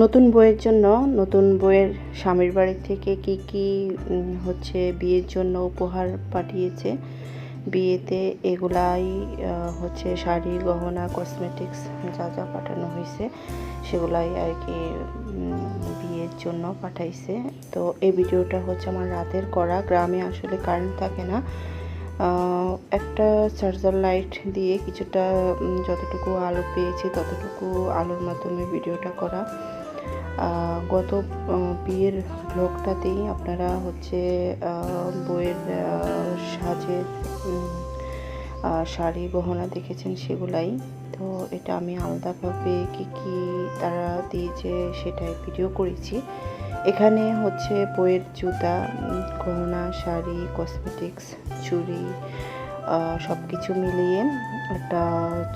নতুন বইয়ের জন্য, নতুন বইয়ের স্বামীর বাড়ি থেকে কি কি হচ্ছে বিয়ের জন্য উপহার পাঠিয়েছে। বিয়েতে এগুলাই হচ্ছে শাড়ি, গহনা কসমেটিক্স যা যা পাঠানো হয়েছে সেগুলাই আর কি বিয়ের জন্য পাঠাইছে। তো এই ভিডিওটা হচ্ছে আমার রাতের করা। গ্রামে আসলে কারেন্ট থাকে না। একটা চার্জার লাইট দিয়ে কিছুটা যতটুকু আলো পেয়েছি, ততটুকু আলোর মাধ্যমে ভিডিওটা করা। গত বিয়ের ব্লগটাতেই আপনারা হচ্ছে বইয়ের সাজের শাড়ি গহনা দেখেছেন সেগুলাই। তো এটা আমি আলাদাভাবে কি কি তারা দিয়েছে সেটাই ভিডিও করেছি। এখানে হচ্ছে বইয়ের জুতা গহনা, শাড়ি কসমেটিক্স চুড়ি সব কিছু মিলিয়ে একটা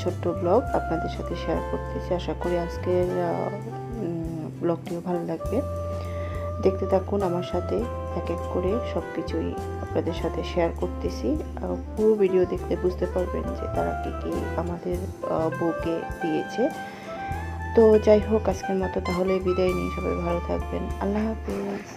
ছোট্ট ব্লগ আপনাদের সাথে শেয়ার করতেছি আশা করি আজকের ব্লগটিও ভালো লাগবে। দেখতে থাকুন আমার সাথে এক এক করে সব কিছুই আপনাদের সাথে শেয়ার করতেছি। পুরো ভিডিও দেখতে বুঝতে পারবেন যে তারা কী কী আমাদের বউকে দিয়েছে। তো যাই হোক, আজকের মতো তাহলে বিদায় নিয়ে সবাই ভালো থাকবেন। আল্লাহ হাফিজ।